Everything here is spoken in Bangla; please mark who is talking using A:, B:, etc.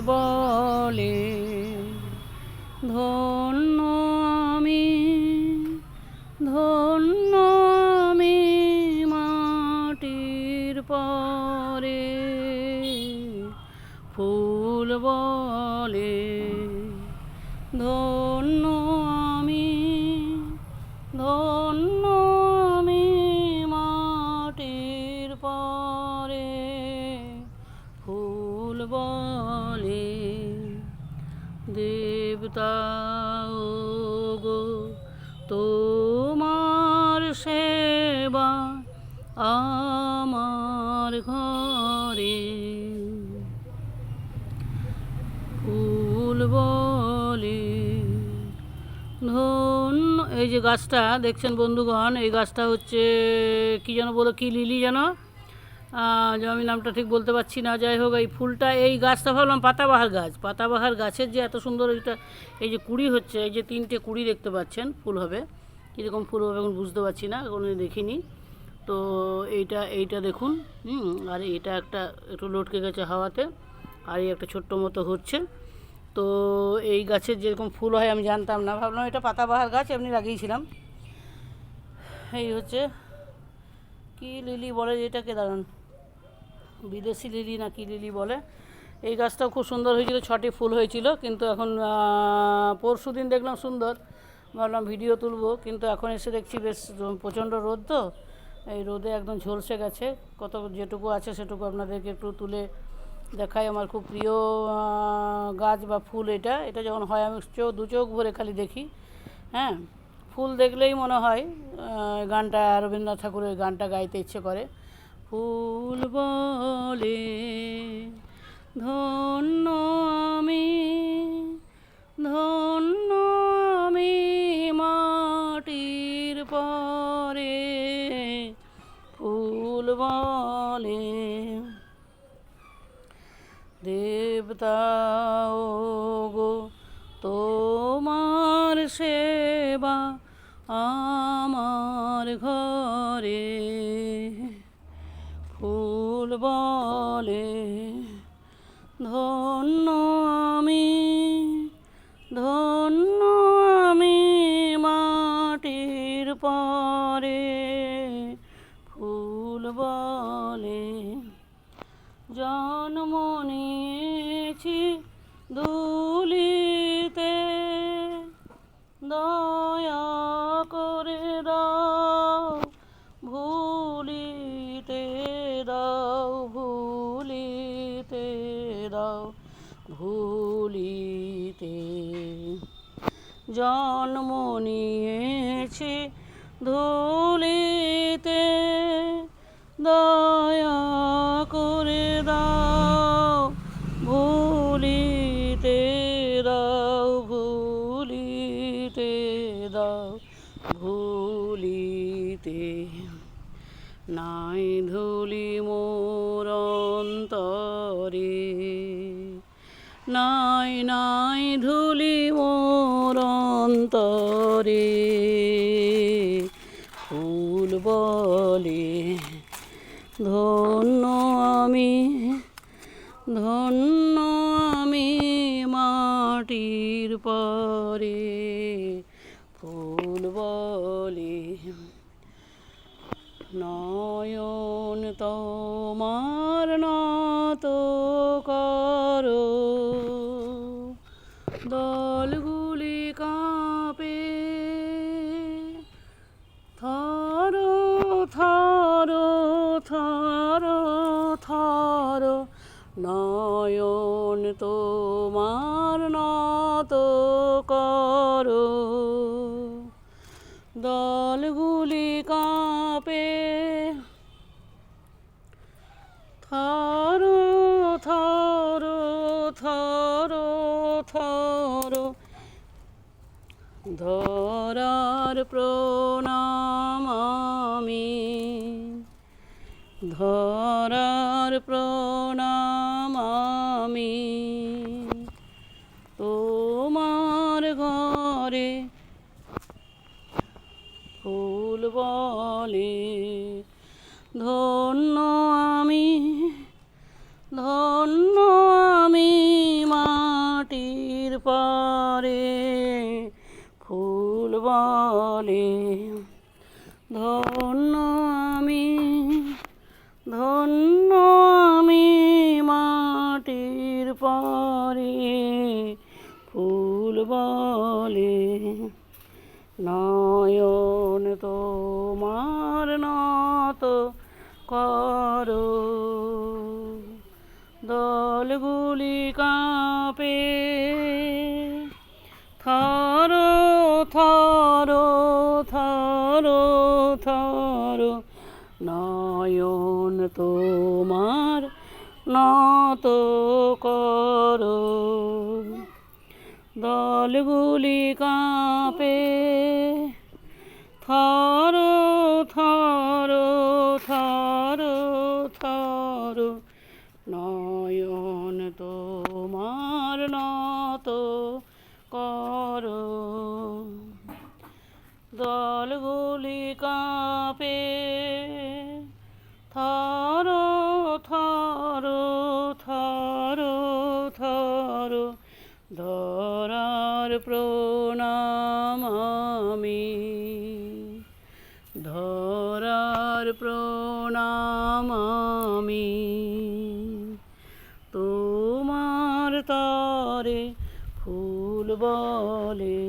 A: বলে ধন্য আমি দেবতা গো, তোমার সেবা আমার ঘরে। ফুল বলে ধন্য এই যে গাছটা দেখছেন বন্ধুগণ, এই গাছটা হচ্ছে, কি যেন বলো, কি লিলি যেন? আমি নামটা ঠিক বলতে পারছি না। যাই হোক, এই ফুলটা, এই গাছটা ভাবলাম পাতাবাহার গাছ। পাতাবাহার গাছের যে এত সুন্দর এটা এই যে কুড়ি হচ্ছে, এই যে তিনটে কুড়ি দেখতে পাচ্ছেন, ফুল হবে। কীরকম ফুল হবে এখন বুঝতে পারছি না কোনো দেখিনি। তো এইটা এইটা দেখুন, হুম, আর এটা একটা একটু লটকে গেছে হাওয়াতে, আর এই একটা ছোট্ট মতো হচ্ছে। তো এই গাছের যেরকম ফুল হয়, আমি জানতাম না। ভাবলাম এটা পাতাবাহার গাছ, এমনি লাগিয়েছিলাম। এই হচ্ছে, কি লিলি বলে এটাকে দাঁড়ান বিদেশি লিলি না কি লিলি বলে। এই গাছটাও খুব সুন্দর হয়েছিল, ছটি ফুল হয়েছিল, কিন্তু এখন পরশু দিন দেখলাম সুন্দর। ভাবলাম ভিডিও তুলবো, কিন্তু এখন এসে দেখছি বেশ প্রচণ্ড রোদ তো। এই রোদে একদম ঝলসে গেছে। কত যেটুকু আছে সেটুকু আপনাদেরকে একটু তুলে দেখাই। আমার খুব প্রিয় গাছ বা ফুল এটা। এটা যখন হয়, আমি চোখ, দু চোখ ভরে খালি দেখি। হ্যাঁ ফুল দেখলেই মনে হয় গানটা, রবীন্দ্রনাথ ঠাকুরের গানটা গাইতে ইচ্ছে করে। ফুল বলে, ধন্য আমি ধন্য আমি মাটির পরে। ফুল বলে দেবতা ও গো, তোমার সেবা আমার ঘরে। ফুল বলে ধন্য জন্ম নিয়েছি ধুলিতে। দয়া করে দাও, ভুলিতে দাও ভুলিতে দাও, ভুলিতে। নাই ধুলি মোর অন্তরে। নাই নাই ধুলি মোর অন্তরে। ফুল বলে ধন্য আমি ধন্য আমি মাটির পরে। ফুল বলে নয়ন তোমার নত নয়ন তোমার নত করো। দলগুলি কাঁপে, থর থর থর থর। ধরার প্রণাম আমি, ধরার প্রণাম বলে, ধন্য আমি ধন্য আমি মাটির পরে ফুল বলে, ধন্য আমি ধন্য আমি মাটির পরে ফুল বলে। নয়ন তোমার নত করো। দলগুলি কাঁপে থর থর থর থর। নয়ন তোমার নত করো। দলগুলি কাঁপে। থর থর থর থর নয়ন ধরার প্রণাম আমি ধরার প্রণাম আমি তোমার তরে ফুল বলে